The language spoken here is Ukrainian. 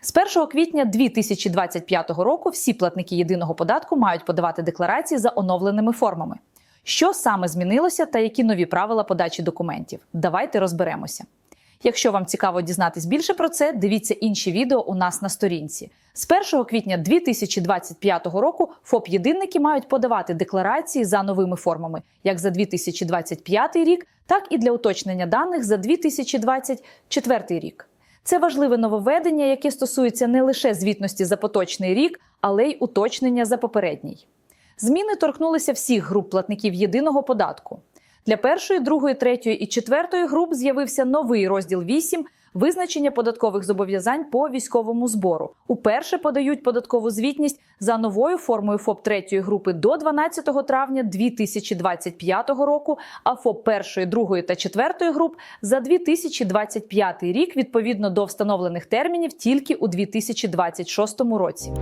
З 1 квітня 2025 року всі платники єдиного податку мають подавати декларації за оновленими формами. Що саме змінилося та які нові правила подачі документів? Давайте розберемося. Якщо вам цікаво дізнатись більше про це, дивіться інші відео у нас на сторінці. З 1 квітня 2025 року ФОП-єдинники мають подавати декларації за новими формами, як за 2025 рік, так і для уточнення даних за 2024 рік. Це важливе нововведення, яке стосується не лише звітності за поточний рік, але й уточнення за попередній. Зміни торкнулися всіх груп платників єдиного податку. Для першої, другої, третьої і четвертої груп з'явився новий розділ 8 визначення податкових зобов'язань по військовому збору. Уперше подають податкову звітність за новою формою ФОП третьої групи до 12 травня 2025 року, а ФОП першої, другої та четвертої груп за 2025 рік відповідно до встановлених термінів тільки у 2026 році.